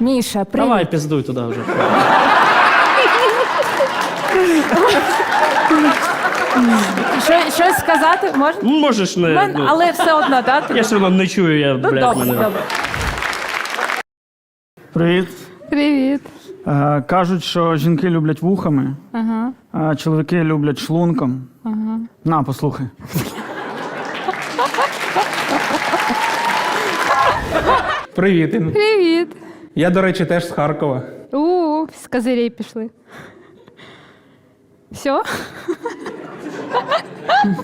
Міша, привіт. Давай, піздуй туди вже. Що, щось сказати можна? Ну, Можеш не. Мен- ну, Але все одно, так? Я все одно не чую, я, Ну, блядь, добре, мене. добре. Привіт. Привіт. Е, кажуть, що жінки люблять вухами, Ага. а чоловіки люблять шлунком. Ага. На, послухай. Привіт. Привіт. Я, до речі, теж з Харкова. У, з козирей пішли. Все?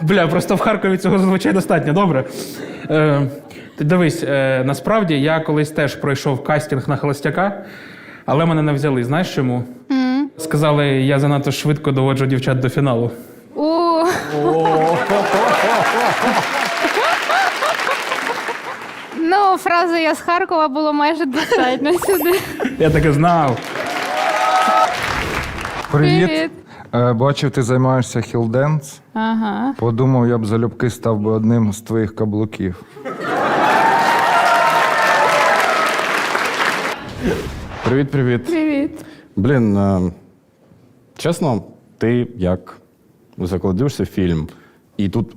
Бля, просто в Харкові цього зазвичай достатньо. Добре. Е, дивись, е, насправді я колись теж пройшов кастинг на холостяка, але мене не взяли. Знаєш чому? Сказали, я занадто швидко доводжу дівчат до фіналу. У. Ну, фрази я з Харкова було майже достатньо сюди. Я таки знав. Привіт. Привіт. Е, Бачив, ти займаєшся хілденс. Ага. Подумав, я б залюбки став би одним з твоїх каблуків. Привіт, привіт. Привіт. Блін, е, чесно, ти як закладешся в фільм, і тут,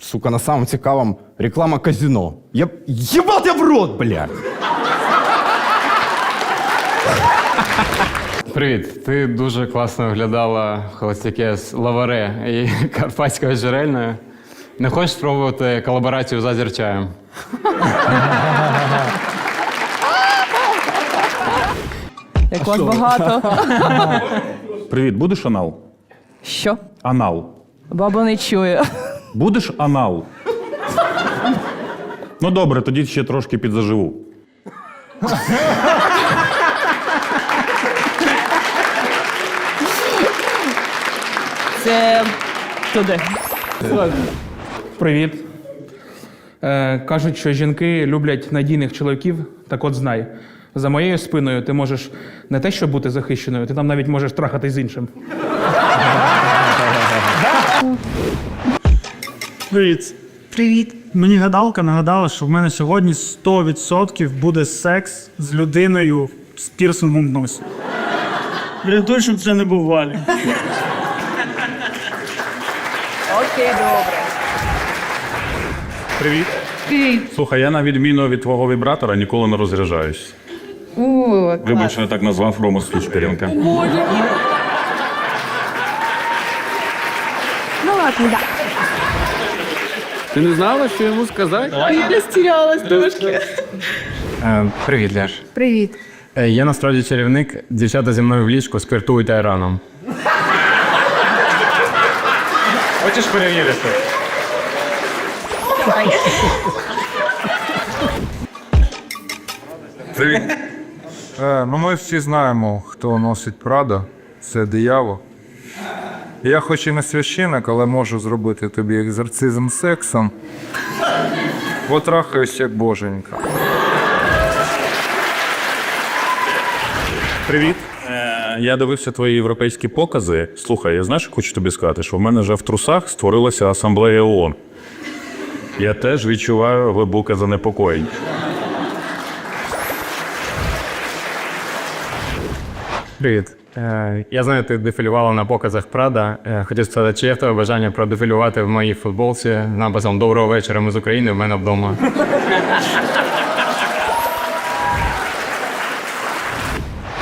сука, на самому цікавому реклама казино. Я їбав тебе в рот, блядь! Привіт, ти дуже класно виглядала в холостяке з лаваре і карпатською джерельною. Не хочеш спробувати колаборацію з азерчаєм? Як вас багато. Привіт, будеш анал? Що? Анал. Баба не чує. Будеш анал? Ну добре, тоді ще трошки підзаживу. Це туди. Привіт. Е, кажуть, що жінки люблять надійних чоловіків. Так от знай. За моєю спиною ти можеш не те, щоб бути захищеною, ти там навіть можеш трахатись з іншим. Привіт. Привіт. Мені гадалка нагадала, що в мене сьогодні 100% буде секс з людиною з пірсингом в носі. Врятуй, щоб це не був Валі. Окей, добре. Привіт. Привіт. Слухай, я на відміну від твого вібратора ніколи не розряджаюсь. У, Вибач, що я так назвав Рому Спічперінка. Ну ладно, да. Ти не знала, що йому сказати? я розтірялась трошки. Е, привіт, Ляш. Привіт. Е, я насправді чарівник. Дівчата зі мною в ліжку сквиртують айраном. Хочеш перевірити? Привіт. Е, ну, ми всі знаємо, хто носить Прада. Це диявол. Я хоч і не священик, але можу зробити тобі екзорцизм сексом. Потрахаюсь як боженька. Привіт. Е, я дивився твої європейські покази. Слухай, я знаєш, хочу тобі сказати, що в мене вже в трусах створилася асамблея ООН. Я теж відчуваю глибоке занепокоєння. Привіт. Е, я знаю, ти дефілювала на показах Прада. Е, хотів сказати, чи є в тебе бажання продефілювати в моїй футболці з написом Доброго вечора, ми з України в мене вдома.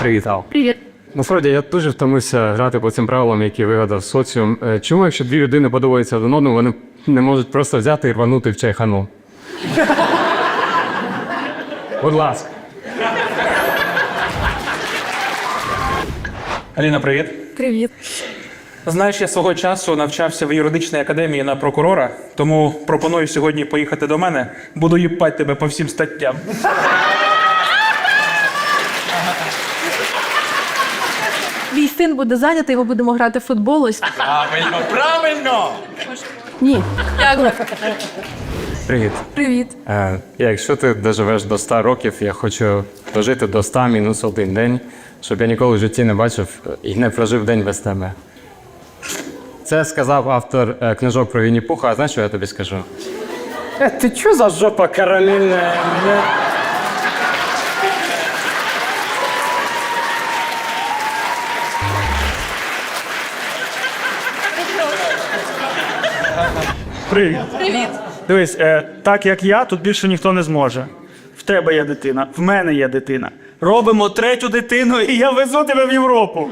Привіт, Ал. Привіт. Насправді я дуже втомився грати по цим правилам, які вигадав соціум. Е, Чому, якщо дві людини подобаються один одному, вони не можуть просто взяти і рванути в чайхану? Будь ласка. Аліна, привіт. Привіт. Знаєш, я свого часу навчався в юридичній академії на прокурора, тому пропоную сьогодні поїхати до мене. Буду їбать тебе по всім статтям. Твій син буде зайнятий, ми будемо грати в футбол. Ось. Правильно, правильно! Ні. Дякую. Привіт. Привіт. Е, Якщо ти доживеш до 100 років, я хочу дожити до 100 мінус один день, щоб я ніколи в житті не бачив і не прожив день без тебе. Це сказав автор е, книжок про Вінні Пуха, а знаєш, що я тобі скажу? Е, ти чо за жопа карамельна? Е, Привіт. Привіт. Дивись, е, так як я, тут більше ніхто не зможе. В тебе є дитина, в мене є дитина. Робимо третю дитину, і я везу тебе в Європу.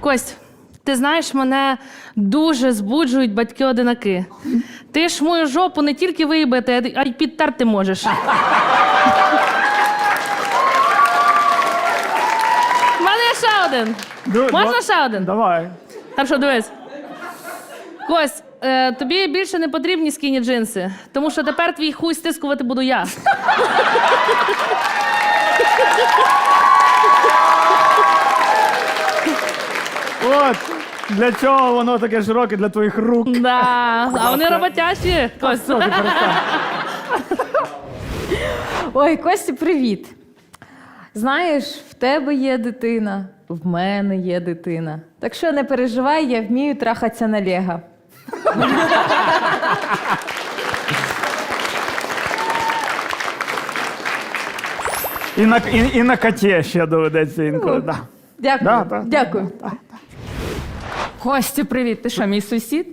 Кость, ти знаєш, мене дуже збуджують батьки-одинаки. Ти ж мою жопу не тільки виїбати, а й підтерти можеш. У мене є ще один. Ду- Можна да- ще один? Давай. Так що дивись. Кость, е, тобі більше не потрібні скіні джинси, тому що тепер твій хуй стискувати буду я. От, для чого воно таке широке для твоїх рук? Да. А вони роботящі. Кость. Ой, Костя, привіт. Знаєш, в тебе є дитина, в мене є дитина. Так що не переживай, я вмію трахатися на Лего. І на, і, і на коті ще доведеться інколи. Да. Дякую. Да, да, Дякую. Костю, привіт. Ти що, мій сусід?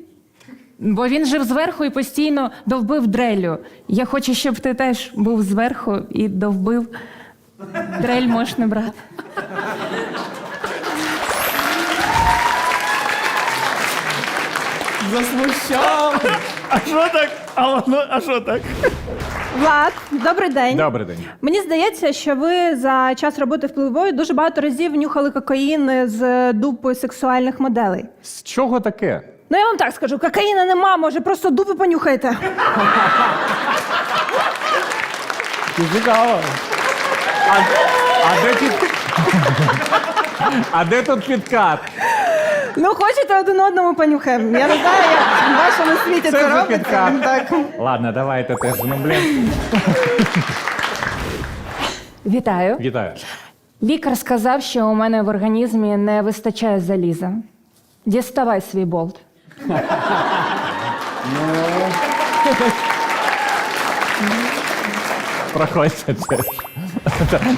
Бо він жив зверху і постійно довбив дрелю. Я хочу, щоб ти теж був зверху і довбив. Дрель можеш не брати. А що так? А, воно- а що так? Влад, добрий день. Добрий день. Мені здається, що ви за час роботи впливовою дуже багато разів нюхали кокаїн з дупи сексуальних моделей. З чого таке? Ну я вам так скажу, кокаїна нема, може просто дупи понюхайте. Цікаво. А, а, де під... а де тут підкат? Ну, хочете один одному понюхаємо. Я не знаю, як в вашому світі це, Це вже робиться. підкат. Так. Ладно, давайте теж. Ну, блін. Вітаю. Вітаю. Лікар сказав, що у мене в організмі не вистачає заліза. Діставай свій болт. Проходьте теж.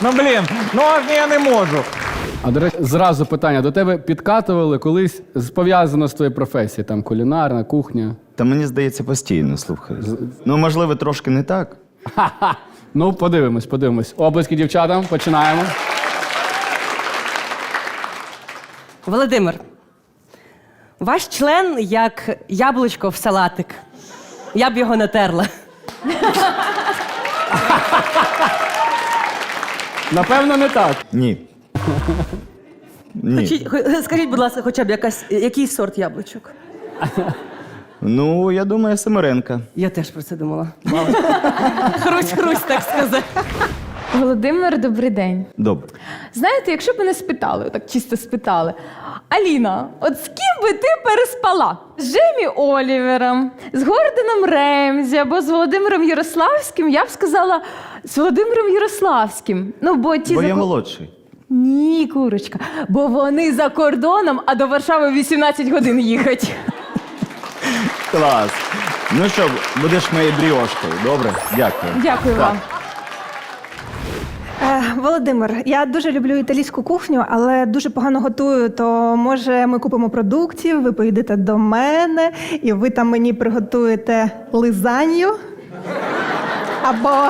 Ну, блін, ну я не можу. А до речі, зразу питання: до тебе підкатували колись з- пов'язано з твоєю професією, там кулінарна, кухня. Та мені здається, постійно, слухай. Ну, можливо, трошки не так. Ха-ха. Ну, подивимось, подивимось. Облески дівчатам, починаємо. Володимир, ваш член як яблучко в салатик. Я б його натерла. Напевно, не так. Ні. Ні. Хочі- хо- Скажіть, будь ласка, хоча б якась, який сорт яблучок? Ну, я думаю, Семеренка. Я теж про це думала. Хрусь-хрусь, так сказати. Володимир, добрий день. Добре. Знаєте, якщо б мене спитали, так чисто спитали. Аліна, от з ким би ти переспала? З Джеймі Олівером, з Гордоном Ремзі або з Володимиром Ярославським, я б сказала з Володимиром Ярославським. Ну, бо ті Бо за я молодший. Ні, курочка, бо вони за кордоном, а до Варшави 18 годин їхать. Клас. Ну що, будеш моєю бріошкою, добре? Дякую. Дякую Так. вам. Е, Володимир, я дуже люблю італійську кухню, але дуже погано готую. То може ми купимо продуктів, ви поїдете до мене, і ви там мені приготуєте лизанью або,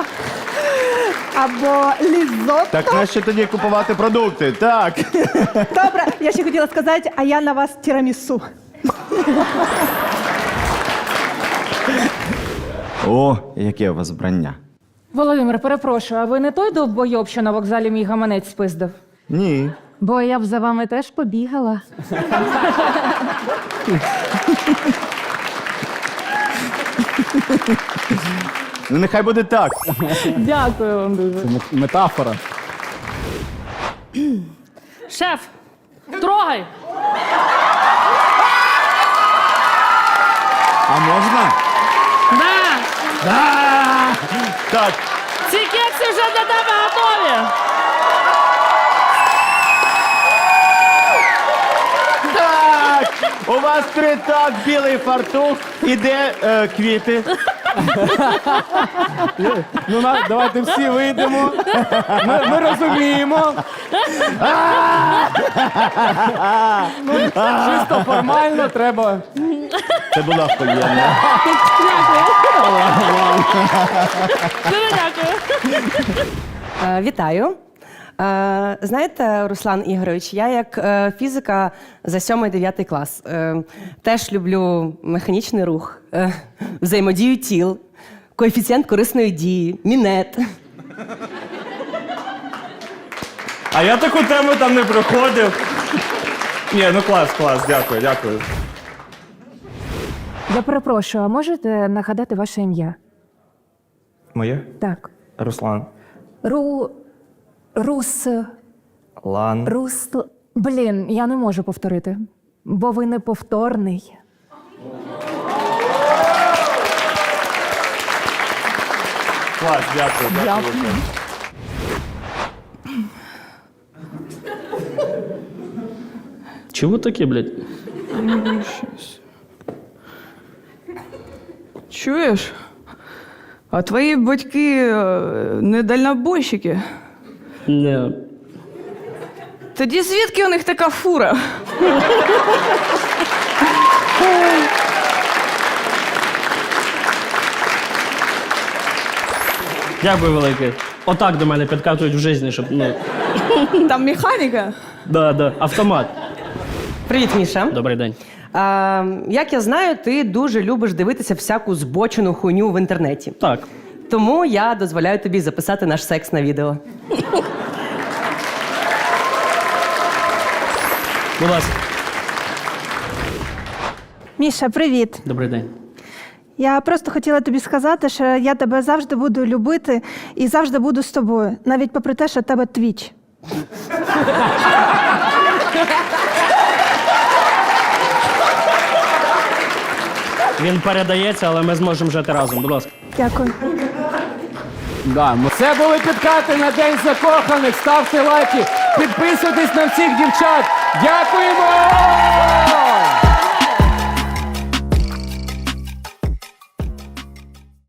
або лізотто. Так нащо тоді купувати продукти? Так. Добре, я ще хотіла сказати, а я на вас тірамісу. О, яке у вас вбрання. Володимир, перепрошую, а ви не той довбойоб, що на вокзалі мій гаманець спиздив? Ні. Бо я б за вами теж побігала. Ну нехай буде так. Дякую вам дуже. Це метафора. Шеф, трогай! А можна? Да! Так. Ці кекси вже для тебе готові! Так! У вас тритак, білий фартух. І де е, квіти? Ну, на, давайте всі вийдемо. Ми, ми розуміємо. ну, чисто формально треба. Це була охуєнна. Дуже дякую. Е, Вітаю. Е, Знаєте, Руслан Ігорович, я як е, фізика за 7-9 клас е, теж люблю механічний рух, взаємодію тіл, коефіцієнт корисної дії, мінет. А я таку тему там не проходив. Ні, ну клас, клас, дякую, дякую. Я перепрошую, а можете нагадати ваше ім'я? Моє? Так. Руслан. Ру. Рус. Лан. Рус. Блін, я не можу повторити, бо ви неповторний. Клас, дякую, дякую. Дякую. Чего таке, блядь? Чуєш? А твої батьки не дальнобойщики. Не. Тоді звідки у них така фура? Дякую велике. Отак до мене підкатують в житті, щоб ну. Там механіка. Да, да. Автомат. Привіт, Міша. Добрий день. А, як я знаю, ти дуже любиш дивитися всяку збочену хуйню в інтернеті. Так. Тому я дозволяю тобі записати наш секс на відео. Будь ласка. Міша, привіт. Добрий день. Я просто хотіла тобі сказати, що я тебе завжди буду любити і завжди буду з тобою, навіть попри те, що в тебе твіч. Він передається, але ми зможемо жити разом. Будь ласка. Дякую. Да, ми- це були підкати на День закоханих. Ставте лайки, підписуйтесь на всіх дівчат. Дякуємо!